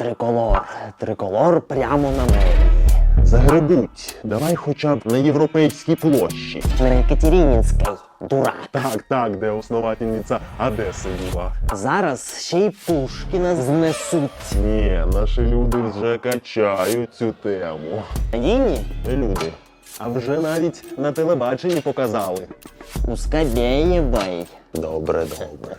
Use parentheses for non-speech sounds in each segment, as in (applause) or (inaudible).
Триколор. Триколор прямо на морі. Загребуть. Давай хоча б на європейській площі. На Екатеринінській. Дурак. Так, так, де основательниця Одеси була. Зараз ще й Пушкіна знесуть. Ні, наші люди вже качають цю тему. Надійні Люди. А вже навіть на телебаченні показали. у Скобеевой. Добре, добре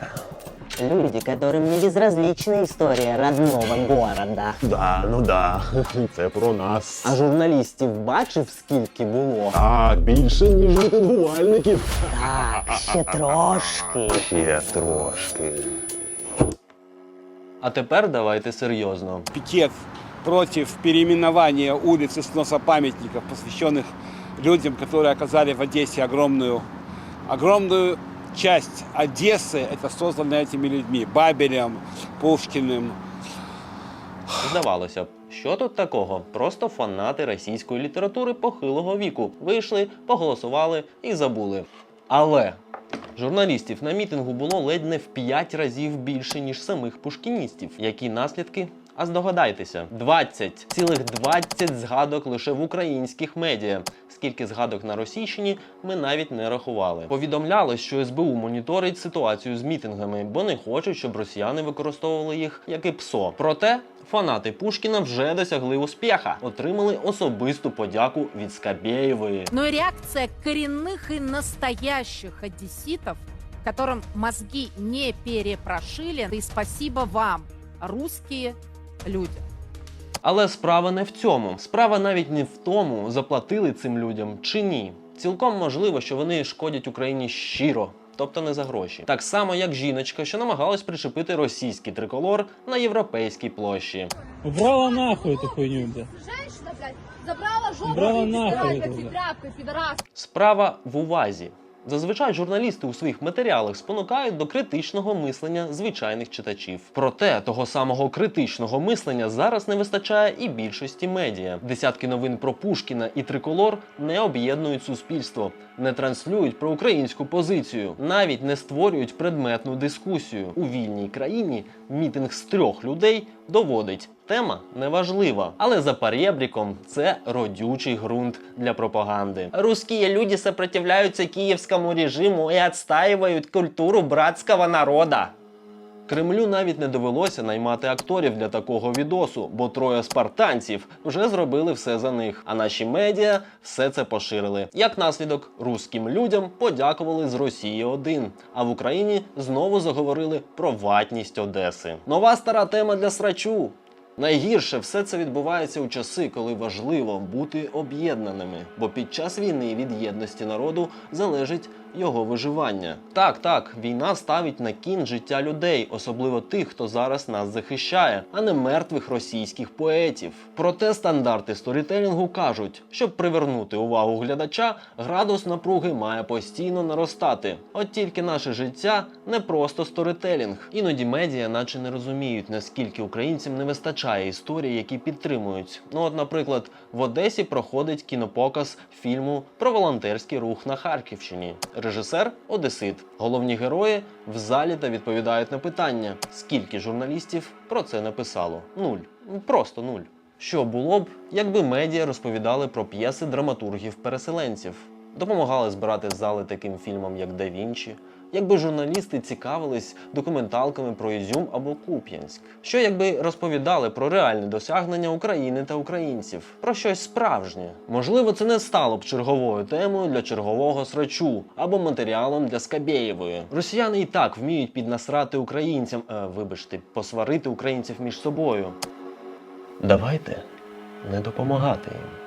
Люди, которым не безразлична история родного города. Да, ну да. (laughs) Це про нас. А журналістів бачив, скільки було? Так, більше, ніж літедбувальників. Так, ще трошки. Ще трошки. А тепер давайте серйозно. пикет против переименования улиц и сноса памятников, посвященных людям, которые оказали в Одессе огромную, огромную часть Одессы, это создано этими людьми, Бабелем, Пушкиным, Здавалося б, що тут такого? Просто фанати російської літератури похилого віку вийшли, поголосували і забули. Але журналістів на мітингу було ледь не в 5 разів більше, ніж самих пушкіністів. Які наслідки? а здогадайтеся, 20, цілих 20 згадок лише в українських медіа. Скільки згадок на російщині ми навіть не рахували. Повідомляли, що СБУ моніторить ситуацію з мітингами, бо не хочуть, щоб росіяни використовували їх як і ПСО. Проте фанати Пушкіна вже досягли успіха, отримали особисту подяку від Скабєєвої. но и реакция коренных и настоящих одесситов, которым мозги не перепрошили. И спасибо вам, русские люди. Але справа не в цьому. Справа навіть не в тому, заплатили цим людям чи ні. Цілком можливо, що вони шкодять Україні щиро. Тобто не за гроші, так само як жіночка, що намагалась причепити російський триколор на європейській площі. Убрала нахуй эту хуйню, бля. Женщина, блядь, забрала жопу Убрала и нахуй блядь, это, эти блядь. тряпкой, пидорас. Справа в увазі. Зазвичай журналісти у своїх матеріалах спонукають до критичного мислення звичайних читачів. Проте того самого критичного мислення зараз не вистачає і більшості медіа. Десятки новин про Пушкіна і триколор не об'єднують суспільство, не транслюють про українську позицію, навіть не створюють предметну дискусію. У вільній країні мітинг з трьох людей доводить. Тема неважлива, але за перебріком це родючий ґрунт для пропаганди. Русські люди сопротивляються київському режиму і відстаюють культуру братського народа. Кремлю навіть не довелося наймати акторів для такого відосу, бо троє спартанців вже зробили все за них. А наші медіа все це поширили. Як наслідок, руським людям подякували з Росії 1 а в Україні знову заговорили про ватність Одеси. Нова стара тема для срачу. Найгірше все це відбувається у часи, коли важливо бути об'єднаними, бо під час війни від єдності народу залежить його виживання. Так, так, війна ставить на кін життя людей, особливо тих, хто зараз нас захищає, а не мертвих російських поетів. Проте стандарти сторітелінгу кажуть, щоб привернути увагу глядача, градус напруги має постійно наростати. От тільки наше життя не просто сторітелінг. Іноді медіа, наче не розуміють, наскільки українцям не вистачає історій, які підтримують. Ну, от, наприклад, в Одесі проходить кінопоказ фільму про волонтерський рух на Харківщині. Режисер Одесит. Головні герої в залі та відповідають на питання, скільки журналістів про це написало. Нуль. Просто нуль. Що було б, якби медіа розповідали про п'єси драматургів-переселенців, допомагали збирати зали таким фільмам, як Да Вінчі, якби журналісти цікавились документалками про Ізюм або Куп'янськ. Що якби розповідали про реальне досягнення України та українців, про щось справжнє. Можливо, це не стало б черговою темою для чергового срачу або матеріалом для Скабєєвої. Росіяни і так вміють піднасрати українцям, е, вибачте, посварити українців між собою. Давайте не допомагати їм.